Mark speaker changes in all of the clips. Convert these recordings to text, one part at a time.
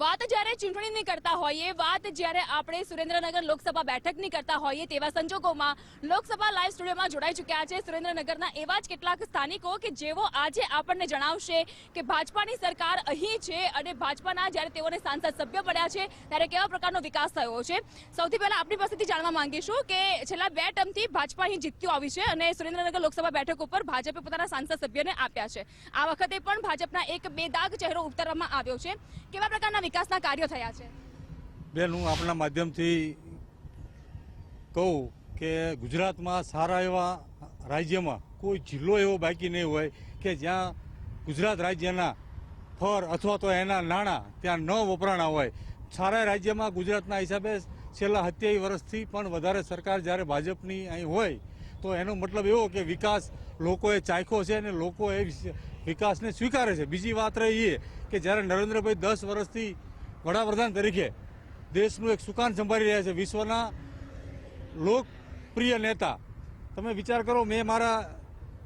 Speaker 1: વાત જ્યારે ચૂંટણીની કરતા હોઈએ, વાત જ્યારે આપણે સુરેન્દ્રનગર લોકસભા બેઠકની કરતા હોઈએ તેવા સંજોગોમાં લોકસભા લાઈવ સ્ટુડિયોમાં જોડાઈ ચૂક્યા છે સુરેન્દ્રનગરના એવા જ કેટલાક સ્થાનિકો કે જેઓ આજે આપણને જણાવશે કે ભાજપાની સરકાર અહીં છે અને ભાજપાના જ્યારે તેઓને સાંસદ સભ્ય પડ્યા છે, ત્યારે કેવા પ્રકારનો વિકાસ થયો છે. સૌથી પહેલાં આપણી પાસેથી જાણવા માંગીશું કે છેલ્લા બે ટર્મથી ભાજપા અહીં જીત્યું આવી છે અને સુરેન્દ્રનગર લોકસભા બેઠક ઉપર ભાજપે પોતાના સાંસદ સભ્યને આપ્યા છે. આ વખતે પણ ભાજપના એક બેદાગ ચહેરો ઉતારવામાં આવ્યો છે. કેવા પ્રકારના વિકાસના કાર્યો થયા છે.
Speaker 2: બેન, હું આપણા માધ્યમથી કહું કે ગુજરાતમાં સારા એવા રાજ્યમાં કોઈ જિલ્લો એવો બાકી નહીં હોય કે જ્યાં ગુજરાત રાજ્યના ફર અથવા તો એના નાણાં ત્યાં ન વપરાણા હોય. સારા રાજ્યમાં ગુજરાતના હિસાબે છેલ્લા સત્યાવીસ વર્ષથી પણ વધારે સરકાર જ્યારે ભાજપની અહીં હોય, તો એનો મતલબ એવો કે વિકાસ લોકોએ ચાખ્યો છે અને લોકો એ વિકાસને સ્વીકારે છે. બીજી વાત રહી એ કે જ્યારે નરેન્દ્રભાઈ દસ વર્ષથી વડાપ્રધાન તરીકે દેશનું એક સુકાન સંભાળી રહ્યા છે, વિશ્વના લોકપ્રિય નેતા, તમે વિચાર કરો, મેં મારા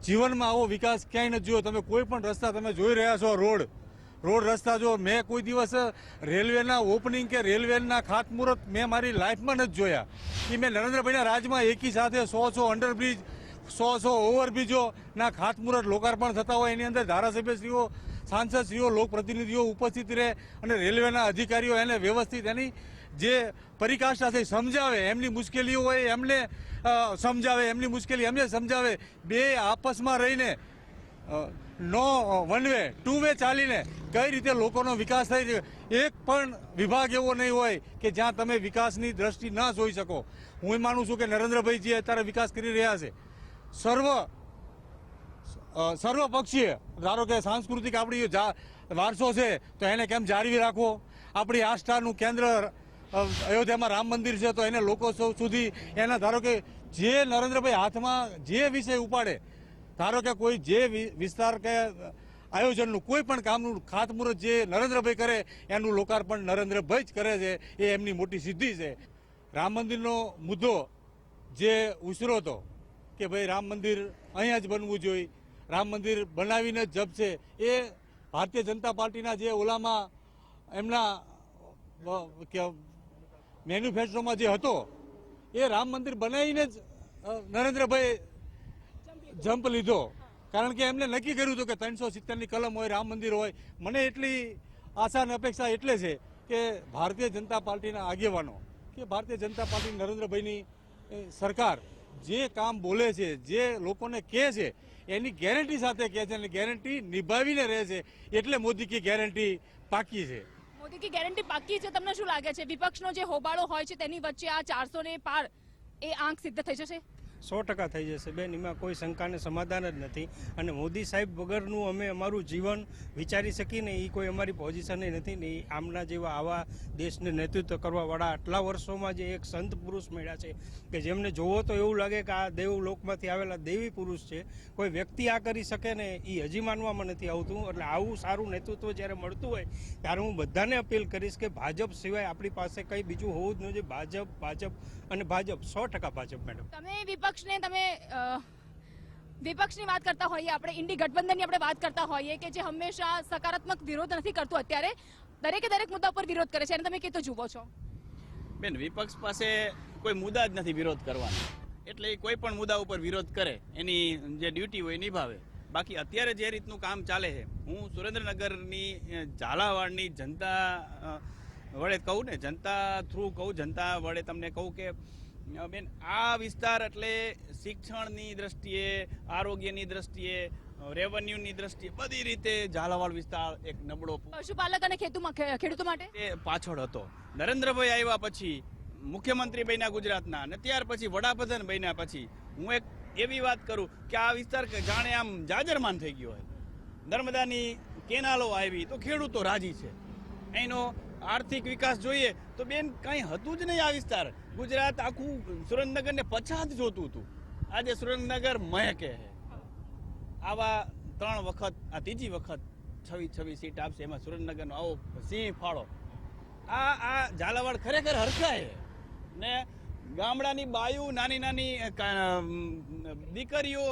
Speaker 2: જીવનમાં આવો વિકાસ ક્યાંય નથી જોયો. તમે કોઈ પણ રસ્તા તમે જોઈ રહ્યા છો, રોડ રોડ રસ્તા જો. મેં કોઈ દિવસ રેલવેના ઓપનિંગ કે રેલવેના ખાતમુહૂર્ત મેં મારી લાઈફમાં નથી જોયા. કે મેં નરેન્દ્રભાઈના રાજમાં એકી સાથે સો સો અંડરબ્રિજ, સો સો ઓવરબ્રિજોના ખાતમુહૂર્ત લોકાર્પણ થતા હોય, એની અંદર ધારાસભ્યશ્રીઓ સાંસદશ્રીઓ, લોકપ્રતિનિધિઓ ઉપસ્થિત રહે અને રેલવેના અધિકારીઓ એને વ્યવસ્થિત એની જે પરિકાષ્ઠાથી સમજાવે, એમની મુશ્કેલીઓ હોય એમને સમજાવે, એમની મુશ્કેલી એમને સમજાવે. બે આપસમાં રહીને નો વન વે ટુ વે ચાલીને કઈ રીતે લોકોનો વિકાસ થાય છે, એક પણ વિભાગ એવો નહીં હોય કે જ્યાં તમે વિકાસની દ્રષ્ટિ ન જોઈ શકો. હું એ માનું છું કે નરેન્દ્રભાઈ જે અત્યારે વિકાસ કરી રહ્યા છે. સર્વ સર્વપક્ષીય ધારો કે સાંસ્કૃતિક આપણી વારસો છે, તો એને કેમ જાળવી રાખવો? આપણી આસ્થાનું કેન્દ્ર અયોધ્યામાં રામ મંદિર છે, તો એને લોકો સૌ સુધી એના, ધારો કે જે નરેન્દ્રભાઈ હાથમાં જે વિષય ઉપાડે, ધારો કે કોઈ જે વિસ્તાર કે આયોજનનું કોઈ પણ કામનું ખાતમુહૂર્ત જે નરેન્દ્રભાઈ કરે, એનું લોકાર્પણ નરેન્દ્રભાઈ જ કરે છે, એ એમની મોટી સિદ્ધિ છે. રામ મંદિરનો મુદ્દો જે ઉછરો હતો, કે ભાઈ રામ મંદિર અહીંયા જ બનવું જોઈએ રામ મંદિર બનાવીને જ જપશે. એ ભારતીય જનતા પાર્ટીના જે ઓલામાં એમના મેન્યુફેક્ચરોમાં જે હતો, એ રામ મંદિર બનાવીને જ નરેન્દ્રભાઈ જમ્પ લીધો. કારણ કે એમને નક્કી કર્યું હતું કે ત્રણસો સિત્તેરની કલમ હોય, રામ મંદિર હોય. મને એટલી આશા અને અપેક્ષા એટલે છે કે ભારતીય જનતા પાર્ટીના આગેવાનો, કે ભારતીય જનતા પાર્ટી નરેન્દ્રભાઈની સરકાર જે કામ બોલે છે, જે લોકોને કહે છે, એની ગેરંટી સાથે કહે છે અને ગેરંટી નિભાવીને રહે છે. એટલે મોદી કી ગેરંટી પાકી છે.
Speaker 1: મોદી કી ગેરંટી પાકી છે, તમને શું લાગે છે? વિપક્ષનો જે હોબાળો હોય છે, તેની વચ્ચે આ ચારસો ને પાર એ આંક સિદ્ધ થઈ જશે?
Speaker 3: સો ટકા થઈ જશે. બેન, એમાં કોઈ શંકાને સમાધાન જ નથી. અને મોદી સાહેબ વગરનું અમે અમારું જીવન વિચારી શકીને એ કોઈ અમારી પોઝિશન નથી ને આમના જેવા આવા દેશને નેતૃત્વ કરવાવાળા આટલા વર્ષોમાં જે એક સંત પુરુષ મળ્યા છે કે જેમને જોવો તો એવું લાગે કે આ દેવ લોકમાંથી આવેલા દેવી પુરુષ છે. કોઈ વ્યક્તિ આ કરી શકે ને એ હજી માનવામાં નથી આવતું. એટલે આવું સારું નેતૃત્વ જ્યારે મળતું હોય, ત્યારે હું બધાને અપીલ કરીશ કે ભાજપ સિવાય આપણી પાસે કંઈ બીજું હોવું જ ન જોઈએ. ભાજપ ભાજપ અને ભાજપ. સો ટકા ભાજપ, મેડમ.
Speaker 1: તમે વિપક્ષને તમે વિપક્ષની વાત કરતા હોઈએ, આપણે ઇન્ડી ગઠબંધનની આપણે વાત કરતા હોઈએ કે જે હંમેશા સકારાત્મક વિરોધ નથી કરતું અત્યારે, દરેકે દરેક મુદ્દા પર વિરોધ કરે છે. અને તમે કેતો જુઓ છો.
Speaker 4: બેન, વિપક્ષ પાસે કોઈ મુદ્દા જ નથી વિરોધ કરવાનો. એટલે કોઈ પણ મુદ્દા ઉપર વિરોધ કરે, એની જે ડ્યુટી હોય નિભાવે. બાકી અત્યારે જે રીતનું કામ ચાલે છે, હું સુરેન્દ્રનગરની ઝાલાવાડની જનતા વડે કહું ને, જનતા થ્રુ કહું, જનતા વડે તમને કહું કે બેન આ વિસ્તાર એટલે શિક્ષણની દ્રષ્ટિએ આરોગ્યની દ્રષ્ટિએ રેવન્યુની દ્રષ્ટિએ બધી રીતે ઝાલાવાડ વિસ્તાર એક નબળો
Speaker 1: પશુપાલક અને ખેડૂતો માટે?
Speaker 4: એ પાછળ હતો. નરેન્દ્રભાઈ આવ્યા પછી મુખ્યમંત્રી બન્યા ગુજરાતના અને ત્યાર પછી વડાપ્રધાન બન્યા પછી હું એક એવી વાત કરું કે આ વિસ્તાર જાણે આમ જાજરમાન થઈ ગયો હોય. નર્મદાની કેનાલો આવી તો ખેડૂતો રાજી છે. એનો આર્થિક વિકાસ જોઈએ તો બેન કંઈ હતું જ નહીં આ વિસ્તાર. ગુજરાત આખું સુરેન્દ્રનગરને પછાત જોતું હતું. આજે સુરેન્દ્રનગર મહેકે છે. આવા ત્રણ વખત, આ ત્રીજી વખત છવી છવી સીટ આપશે, એમાં સુરેન્દ્રનગરનો આવો સિંહ ફાળો. આ આ ઝાલાવાડ ખરેખર હરખાય ને ગામડાની બાયુ, નાની નાની દીકરીઓ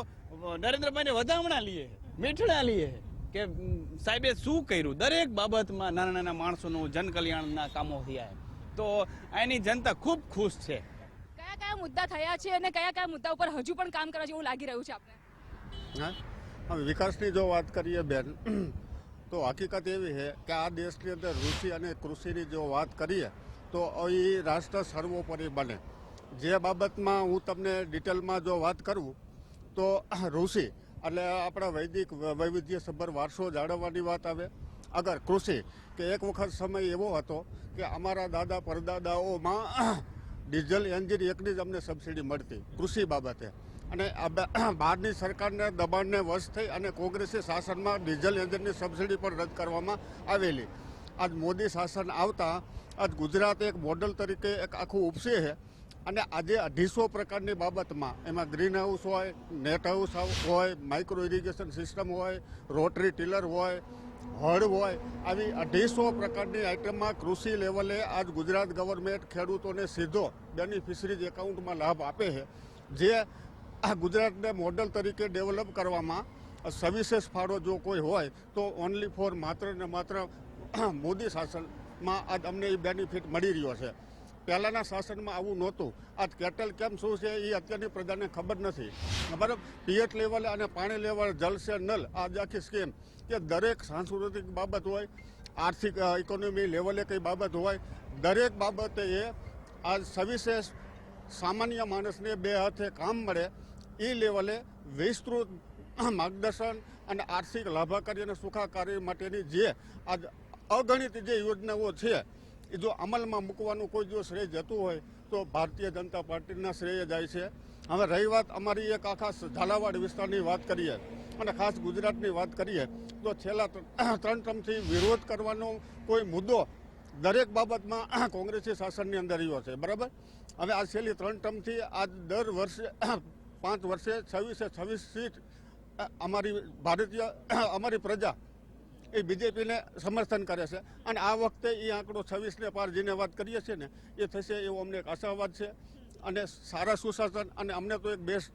Speaker 4: નરેન્દ્રભાઈને વધામણા લીએ મીઠડા લીએ કે સાહેબે શું કર્યું? દરેક બાબતમાં નાના નાના માણસોનું જનકલ્યાણના કામો થયા તો એની જનતા ખૂબ ખુશ છે.
Speaker 1: કયા કયા મુદ્દા થયા છે અને કયા કયા મુદ્દા ઉપર હજુ પણ કામ કરવા જેવું લાગી રહ્યું છે આપને?
Speaker 5: હા? વિકાસની જો વાત કરીએ બેન તો હકીકત એવી છે કે આ દેશની અંદર ઋષિ અને કૃષિની જો વાત કરીએ તો એ રાષ્ટ્ર સર્વોપરી બને. જે બાબતમાં હું તમને ડિટેલમાં જો વાત કરું તો ઋષિ એટલે આપણા વૈદિક વૈવિધ્યસભર વારસો જાળવવાની વાત આવે. અગર કૃષિ, કે એક વખત સમય એવો હતો કે અમારા દાદા પરદાદાઓમાં ડીઝલ એન્જિન એકની જ અમને સબસિડી મળતી, કૃષિ બાબતે. અને બહારની સરકારને દબાણને વશ થઈ અને કોંગ્રેસી શાસનમાં ડીઝલ એન્જિનની સબસિડી પણ રદ કરવામાં આવેલી. આજ મોદી શાસન આવતા, આજ ગુજરાત એક મોડલ તરીકે એક આખું ઉપસી છે અને આજે અઢીસો પ્રકારની બાબતમાં એમાં ગ્રીન હાઉસ હોય, નેટ હાઉસ હોય માઇક્રો ઇરિગેશન સિસ્ટમ હોય રોટરી ટીલર હોય, હળ હોય, આવી અઢીસો પ્રકારની આઇટમમાં કૃષિ લેવલે આજ ગુજરાત ગવર્મેન્ટ ખેડૂતોને સીધો બેનિફિશરીઝ એકાઉન્ટમાં લાભ આપે છે. જે આ ગુજરાતને મોડલ તરીકે ડેવલપ કરવામાં સવિશેષ ફાળો જો કોઈ હોય, તો ઓનલી ફોર માત્ર ને માત્ર મોદી શાસનમાં આજ અમને એ બેનિફિટ મળી રહ્યો છે. પહેલાંના શાસનમાં આવું નહોતું. આ કેટલ કેમ શું છે એ અત્યારની પ્રજાને ખબર નથી. બરાબર પીએચ લેવલે અને પાણી લેવલ જલસે નલ. આ આખી સ્કીમ કે દરેક સાંસ્કૃતિક બાબત હોય, આર્થિક ઇકોનોમી લેવલે કઈ બાબત હોય, દરેક બાબતે એ આ સવિશેષ સામાન્ય માણસને બે હાથે કામ મળે એ લેવલે વિસ્તૃત માર્ગદર્શન અને આર્થિક લાભાકારી અને સુખાકારી માટેની જે આજ અગણિત જે યોજનાઓ છે એ જો અમલમાં મૂકવાનું કોઈ જો શ્રેય જતું હોય, તો ભારતીય જનતા પાર્ટીના શ્રેય જાય છે. હવે રહી વાત અમારી એક આખા ઝાલાવાડ વિસ્તારની વાત કરીએ, અને ખાસ ગુજરાતની વાત કરીએ, તો છેલ્લા ત્રણ ટર્મથી વિરોધ કરવાનો કોઈ મુદ્દો દરેક બાબતમાં કોંગ્રેસી શાસનની અંદર રહ્યો છે. બરાબર? હવે આ છેલ્લી ત્રણ ટર્મથી આજ દર વર્ષે પાંચ વર્ષે છવ્વીસે છવ્વીસ સીટ અમારી ભારતીય અમારી પ્રજા એ બીજેપીને સમર્થન કરે છે. અને આ વખતે એ આંકડો છવ્વીસને પાર જેને વાત કરીએ છીએ ને, એ થશે એવો અમને એક આશાવાદ છે. અને સારા સુશાસન, અને અમને તો એક બેસ્ટ,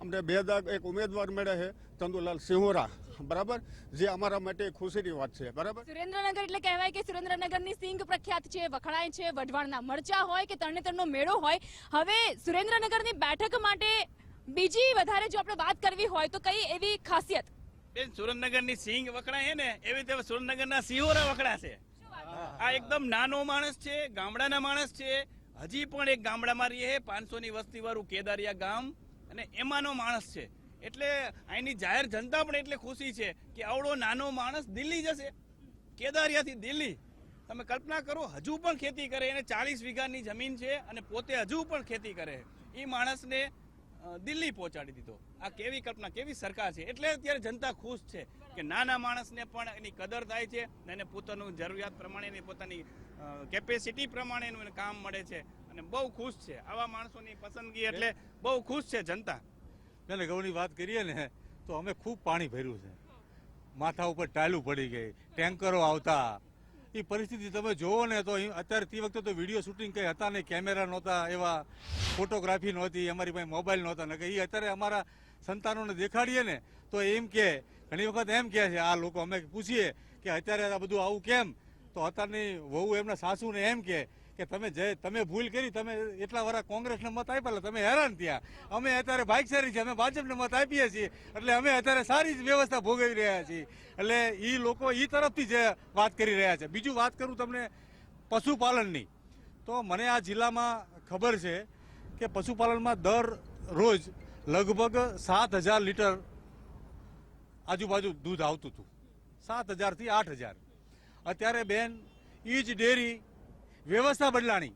Speaker 5: અમને બે દાગ એક ઉમેદવાર મળ્યા છે, ચંદુલાલ સિંહોરા. બરાબર? જે અમારા માટે ખુશીની વાત છે. બરાબર?
Speaker 1: સુરેન્દ્રનગર એટલે કહેવાય કે સુરેન્દ્રનગરની સિંગ પ્રખ્યાત છે. વખણાય છે, વઢવાણના મરચા હોય કે તરણેતરનો મેળો હોય. હવે સુરેન્દ્રનગરની બેઠક માટે બીજી વધારે જો આપણે વાત કરવી હોય તો કઈ એવી ખાસિયત?
Speaker 4: બેન, સુરેન્દ્રનગરની સિંગ વખણાય ને, એવી રીતે સુરેન્દ્રનગરના સિંહોરા વખણાશે. આ એકદમ નાનો માણસ છે, ગામડાના માણસ છે. હજી પણ એક ગામડામાં રહે છે પાંચસો ની વસ્તી વાળું કેદારિયા ગામ. અને એમાંનો માણસ છે. એટલે અહીંની જાહેર જનતા પણ એટલે ખુશી છે કે આવડો નાનો માણસ દિલ્હી જશે. કેદારિયાથી દિલ્હી. તમે કલ્પના કરો, હજુ પણ ખેતી કરે. એને ચાલીસ વીઘાની જમીન છે અને પોતે હજુ પણ ખેતી કરે. એ માણસને દિલ્હી પહોંચાડી દીધો. આ કેવી કલ્પના, કેવી સરકાર છે? એટલે અત્યારે જનતા ખુશ છે કે નાના માણસને પણ એની કદર થાય છે અને એને પોતાનું જરૂરિયાત પ્રમાણેની પોતાની કેપેસિટી પ્રમાણેનું એને કામ મળે છે અને બહુ ખુશ છે. આવા માણસોની પસંદગી એટલે બહુ ખુશ છે જનતા.
Speaker 2: ને ગૌની વાત કરીએ ને, તો અમે ખૂબ પાણી ભર્યું છે. માથા ઉપર ટાયલું પડી ગઈ, ટેન્કરો આવતા. એ પરિસ્થિતિ તમે જોવો ને તો અત્યારે તે વખતે તો વીડિયો શૂટિંગ કંઈ હતા નહીં. કેમેરા નહોતા, એવા ફોટોગ્રાફી નહોતી, અમારી પાસે મોબાઈલ નહોતા. ને એ અત્યારે અમારા સંતાનોને દેખાડીએ ને તો એમ કે, ઘણી વખત એમ કહે છે, આ લોકો અમે પૂછીએ કે અત્યારે આ બધું આવું કેમ? તો અત્યારની વહુ એમના સાસુને એમ કે કે તમે જે, તમે ભૂલ કરી, તમે એટલા વર્ષ કોંગ્રેસને મત આપ્યા તમે હેરાન થયા. અમે અત્યારે ભાઈચારી છે અમે ભાજપને મત આપીએ છીએ, એટલે અમે અત્યારે સારી જ વ્યવસ્થા ભોગવી રહ્યા છીએ. એટલે એ લોકો એ તરફથી જે વાત કરી રહ્યા છે. બીજું વાત કરું તમને પશુપાલનની. તો મને આ જિલ્લામાં ખબર છે કે પશુપાલનમાં દર રોજ લગભગ સાત હજાર લીટર આજુબાજુ દૂધ આવતું હતું. સાત હજારથી આઠ હજાર. અત્યારે બેન એ જ ડેરી વ્યવસ્થા બદલાણી.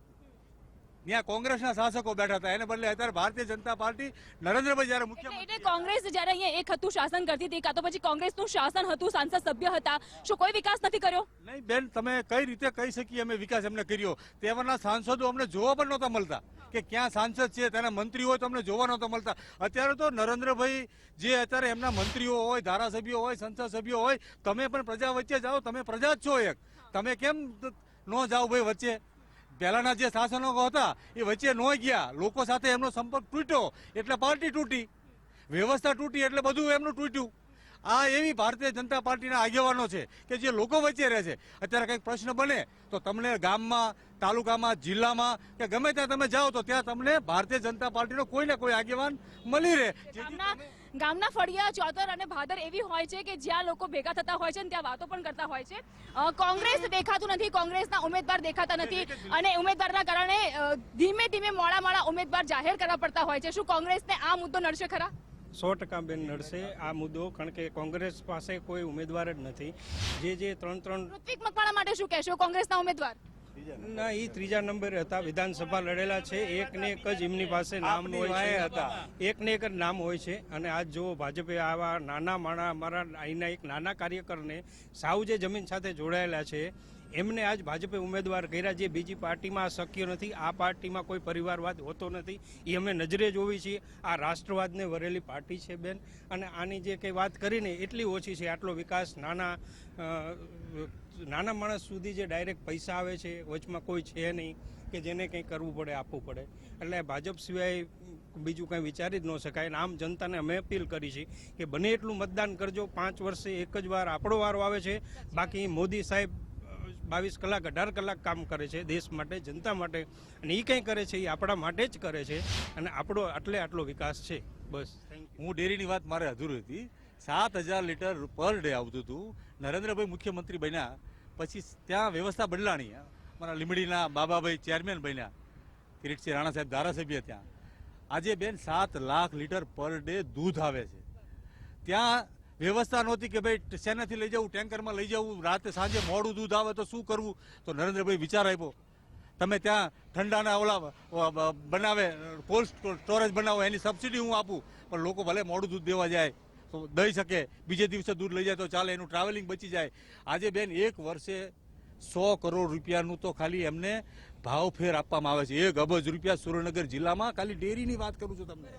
Speaker 2: ત્યાં કોંગ્રેસના શાસકો બેઠા હતા. એને બદલે અત્યારે ભારતીય જનતા પાર્ટી નરેન્દ્રભાઈ જયારે મુખ્યમંત્રી
Speaker 1: એટલે કોંગ્રેસ જ્યારે અહીંયા એક હતું શાસન કરતી હતી કાં તો પછી કોંગ્રેસનું શાસન હતું સાંસદ સભ્ય હતા શું કોઈ વિકાસ નથી કર્યો?
Speaker 2: નહીં બેન તમે કઈ રીતે કહી શકીએ અમે વિકાસ એમને કર્યો? તેવાના સાંસદો અમને જોવા પણ નહોતા મળતા કે ક્યાં સાંસદ છે તેના મંત્રી હોય તો અમને જોવા નહોતા મળતા. અત્યારે તો નરેન્દ્રભાઈ જે અત્યારે એમના મંત્રીઓ હોય ધારાસભ્યો હોય સંસદ સભ્યો હોય તમે પણ પ્રજા વચ્ચે જાઓ તમે પ્રજા જ છો એક. તમે કેમ ન જાઓ ભાઈ વચ્ચે. પહેલાના જે શાસનો હતા એ વચ્ચે ન ગયા. લોકો સાથે એમનો સંપર્ક તૂટ્યો એટલે પાર્ટી તૂટી. વ્યવસ્થા તૂટી એટલે બધું એમનું તૂટ્યું. આ એવી ભારતીય જનતા પાર્ટીના આગેવાનો છે કે જે લોકો વચ્ચે રહે છે. અત્યારે કંઈક પ્રશ્ન બને તો તમને ગામમાં તાલુકામાં જિલ્લામાં કે ગમે ત્યાં તમે જાઓ તો ત્યાં તમને ભારતીય જનતા પાર્ટીનો કોઈ ને કોઈ આગેવાન મળી રહે.
Speaker 1: ગામના ફળિયા ચોતર અને ભાદર એવી હોય છે કે જ્યાં લોકો ભેગા થતા હોય છે અને ત્યાં વાતો પણ કરતા હોય છે. કોંગ્રેસ દેખાતું નથી કોંગ્રેસના ઉમેદવાર દેખાતા નથી અને ઉમેદવારના કારણે ધીમે ધીમે મોડા મોડા ઉમેદવાર જાહેર કરવા પડતા હોય છે. શું કોંગ્રેસને આ મુદ્દો નડશે ખરા?
Speaker 3: સો ટકા બેન નડશે આ મુદ્દો કારણ કે કોંગ્રેસ પાસે કોઈ ઉમેદવાર જ નથી. જે જે ત્રણ ત્રણ
Speaker 1: ઋત્વિક મકવાણા માટે શું કહેશો? કોંગ્રેસના ઉમેદવાર?
Speaker 3: ના એ ત્રીજા નંબરે હતા. વિધાનસભા લડેલા છે. એક ને એક જ એમની પાસે નામ હોય
Speaker 2: હતા.
Speaker 3: એક ને એક જ નામ હોય છે. અને આજ જો ભાજપે આવા નાના માણા અમારા અહીંના એક નાના કાર્યકરને સાવ જે જમીન સાથે જોડાયેલા છે એમને આજ ભાજપે ઉમેદવાર કર્યા જે બીજી પાર્ટીમાં શક્ય નથી. આ પાર્ટીમાં કોઈ પરિવારવાદ હોતો નથી. એ અમે નજરે જોવી છીએ. આ રાષ્ટ્રવાદને વરેલી પાર્ટી છે બેન. અને આની જે કંઈ વાત કરીને એટલી ઓછી છે આટલો વિકાસ નાના નાના માણસ સુધી જે ડાયરેક્ટ પૈસા આવે છે, વચમાં કોઈ છે નહીં કે જેને કંઈ કરવું પડે, આપવું પડે. એટલે ભાજપ સિવાય બીજું કંઈ વિચારી જ ન શકાય. આમ જનતાને અમે અપીલ કરી છે કે બને એટલું મતદાન કરજો. પાંચ વર્ષે એક જ વાર આપણો વારો આવે છે. બાકી મોદી સાહેબ બાવીસ કલાક, અઢાર કલાક કામ કરે છે દેશ માટે, જનતા માટે. અને એ કંઈ કરે છે એ આપણા માટે જ કરે છે. અને આપણો આટલે આટલો વિકાસ છે. બસ
Speaker 2: હું ડેરીની વાત મારે અધૂરી હતી. સાત હજાર લીટર પર ડે આવતું હતું. નરેન્દ્રભાઈ મુખ્યમંત્રી બન્યા. પછી ત્યાં વ્યવસ્થા બદલાણી. મારા લીમડીના બાબાભાઈ ચેરમેન બન્યા. કિરીટસિંહ રાણા સાહેબ ધારાસભ્ય ત્યાં. આજે બેન સાત લાખ લીટર પર ડે દૂધ આવે છે. ત્યાં વ્યવસ્થા નહોતી કે ભાઈ શેનાથી લઈ જવું, ટેન્કરમાં લઈ જવું, રાતે સાંજે મોડું દૂધ આવે તો શું કરવું? તો નરેન્દ્રભાઈ વિચાર આપ્યો. તમે ત્યાં ઠંડાના ઓલા બનાવે, કોલ્ડ સ્ટોરેજ બનાવો, એની સબસિડી હું આપું. પણ લોકો ભલે મોડું દૂધ દેવા જાય. દઈ શકે. બીજે દિવસે દૂધ લઈ જાય તો ચાલે, એનું ટ્રાવેલિંગ બચી જાય. આજે બેન એક વર્ષે સો કરોડ રૂપિયાનું તો ખાલી એમને ભાવ ફેર આપવામાં આવે છે. એક અબજ રૂપિયા સુરેન્દ્રનગર જિલ્લામાં ખાલી ડેરીની વાત કરું છું તમને.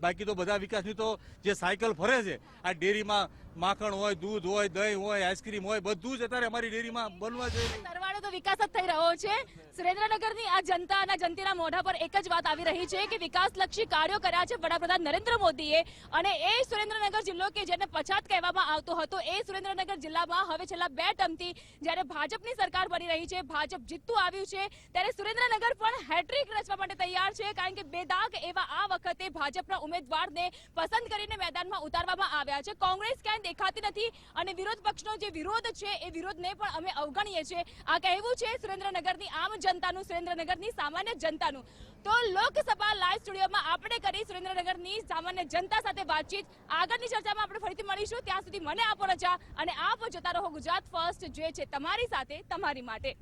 Speaker 2: બાકી તો બધા વિકાસની તો જે સાયકલ ફરે છે, આ ડેરીમાં માખણ હોય, દૂધ હોય, દહીં હોય આઈસ્ક્રીમ હોય, બધું જ અત્યારે અમારી ડેરીમાં બનવા જઈ રહ્યું છે.
Speaker 1: સરવાળે તો વિકાસ જ થઈ રહ્યો છે. સુરેન્દ્રનગરની આ જનતા અને જનતાના મોઢા પર એક જ વાત આવી રહી છે કે વિકાસલક્ષી કાર્યો કર્યા છે વડાપ્રધાન નરેન્દ્ર મોદીએ. અને એ સુરેન્દ્રનગર જિલ્લો કે જેને પછાત કહેવામાં આવતો હતો, એ સુરેન્દ્રનગર જિલ્લામાં હવે છેલ્લા બે ટર્મથી જ્યારે ભાજપની સરકાર બની રહી છે, ભાજપ જીતતું આવ્યું છે, ત્યારે સુરેન્દ્રનગર પણ હેટ્રિક રચવા માટે તૈયાર છે, કારણ કે બેદાગ એવા આ વખતે ભાજપના ઉમેદવારને પસંદ કરીને મેદાનમાં ઉતારવામાં આવ્યા છે. કોંગ્રેસ ક્યાંય દેખાતી નથી અને વિરોધ પક્ષનો જે વિરોધ છે, એ વિરોધને પણ અમે અવગણીએ છીએ. આ કહેવું છે સુરેન્દ્રનગરની આમ જનતાનું, સુરેન્દ્રનગરની સામાન્ય જનતાનું. તો લોકસભા લાઈવ સ્ટુડિયોમાં આપણે કરી સુરેન્દ્રનગરની સામાન્ય જનતા સાથે વાતચીત. આગળની ચર્ચામાં આપણે ફરીથી મળીશું. ત્યાં સુધી મને આપો રજા અને આપ જોતા રહો ગુજરાત ફર્સ્ટ, જે છે તમારી સાથે, તમારી માટે.